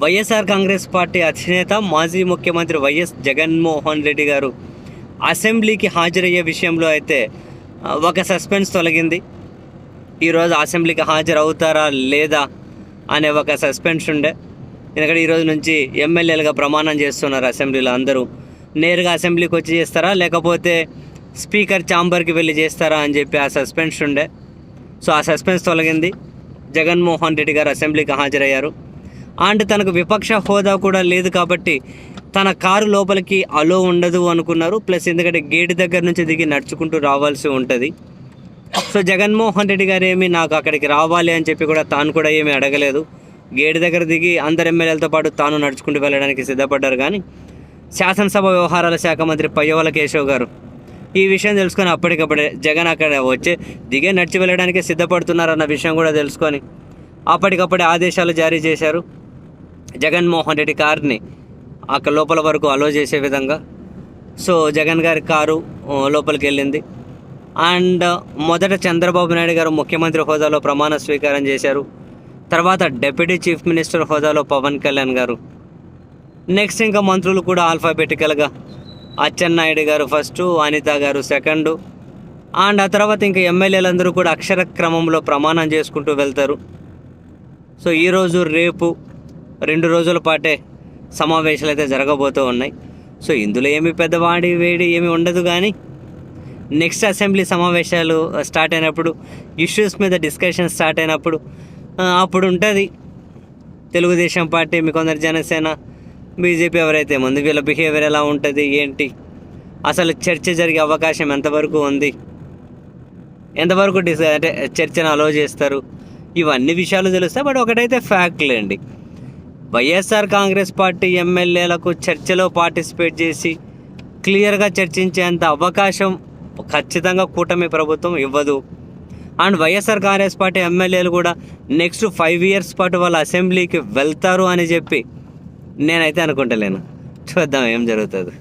YSR Congress party అధినేత మాజీ ముఖ్యమంత్రి వైఎస్ జగన్మోహన్ రెడ్డి గారు అసెంబ్లీకి హాజరయ్యే విషయంలో అయితే ఒక సస్పెన్స్ తొలగింది. ఈరోజు అసెంబ్లీకి హాజరవుతారా లేదా అనే ఒక సస్పెన్స్ ఉండే. ఎందుకంటే ఈరోజు నుంచి ఎమ్మెల్యేలుగా ప్రమాణం చేస్తున్నారు అసెంబ్లీలో అందరూ. నేరుగా అసెంబ్లీకి వచ్చి చేస్తారా లేకపోతే స్పీకర్ ఛాంబర్కి వెళ్ళి చేస్తారా అని చెప్పి ఆ సస్పెన్స్ ఉండే. సో ఆ సస్పెన్స్ తొలగింది. జగన్మోహన్ రెడ్డి గారు అసెంబ్లీకి హాజరయ్యారు. అండ్ తనకు విపక్ష హోదా కూడా లేదు కాబట్టి తన కారు లోపలికి అలో ఉండదు అనుకున్నారు. ప్లస్ ఎందుకంటే గేట్ దగ్గర నుంచి దిగి నడుచుకుంటూ రావాల్సి ఉంటుంది. సో జగన్మోహన్ రెడ్డి గారు ఏమి నాకు అక్కడికి రావాలి అని చెప్పి కూడా తాను కూడా ఏమీ అడగలేదు. గేట్ దగ్గర దిగి అందరు ఎమ్మెల్యేలతో పాటు తాను నడుచుకుంటూ వెళ్ళడానికి సిద్ధపడ్డారు కానీ శాసనసభ వ్యవహారాల శాఖ మంత్రి పయ్యవల కేశవ్ గారు ఈ విషయం తెలుసుకొని అప్పటికప్పుడే జగన్ అక్కడ వచ్చే దిగే నడిచి వెళ్ళడానికి సిద్ధపడుతున్నారన్న విషయం కూడా తెలుసుకొని అప్పటికప్పుడే ఆదేశాలు జారీ చేశారు. జగన్మోహన్ రెడ్డి కార్ని అక్కడ లోపల వరకు అలో చేసే విధంగా. సో జగన్ గారి కారు లోపలికి వెళ్ళింది. అండ్ మొదట చంద్రబాబు నాయుడు గారు ముఖ్యమంత్రి హోదాలో ప్రమాణ స్వీకారం చేశారు. తర్వాత డెప్యూటీ చీఫ్ మినిస్టర్ హోదాలో పవన్ కళ్యాణ్ గారు. నెక్స్ట్ ఇంకా మంత్రులు కూడా ఆల్ఫాబెటికల్గా అచ్చెన్నాయుడు గారు ఫస్ట్ అనిత గారు సెకండ్. అండ్ ఆ తర్వాత ఇంకా ఎమ్మెల్యేలందరూ కూడా అక్షర క్రమంలో ప్రమాణం చేసుకుంటూ వెళ్తారు. సో ఈరోజు రేపు రెండు రోజుల పాటే సమావేశాలు అయితే జరగబోతూ ఉన్నాయి. సో ఇందులో ఏమి పెద్దవాడి వేడి ఏమి ఉండదు కానీ నెక్స్ట్ అసెంబ్లీ సమావేశాలు uh, స్టార్ట్ అయినప్పుడు ఇష్యూస్ మీద డిస్కషన్ స్టార్ట్ అయినప్పుడు uh, అప్పుడు ఉంటుంది. తెలుగుదేశం పార్టీ మీ కొందరు జనసేన బీజేపీ ఎవరైతే ముందు వీళ్ళ బిహేవియర్ ఎలా ఉంటుంది ఏంటి అసలు చర్చ జరిగే అవకాశం ఎంతవరకు ఉంది ఎంతవరకు డిస్ అంటే చర్చను అలో చేస్తారు ఇవన్నీ విషయాలు తెలుస్తాయి బట్ ఒకటైతే ఫ్యాక్ట్లేండి వైఎస్ఆర్ కాంగ్రెస్ పార్టీ ఎమ్మెల్యేలకు చర్చలో పార్టిసిపేట్ చేసి క్లియర్గా చర్చించేంత అవకాశం ఖచ్చితంగా కూటమి ప్రభుత్వం ఇవ్వదు. అండ్ వైఎస్ఆర్ కాంగ్రెస్ పార్టీ ఎమ్మెల్యేలు కూడా నెక్స్ట్ ఫైవ్ ఇయర్స్ పాటు వాళ్ళ అసెంబ్లీకి వెళ్తారు అని చెప్పి నేనైతే అనుకుంటలేను. చూద్దాం ఏం జరుగుతుంది.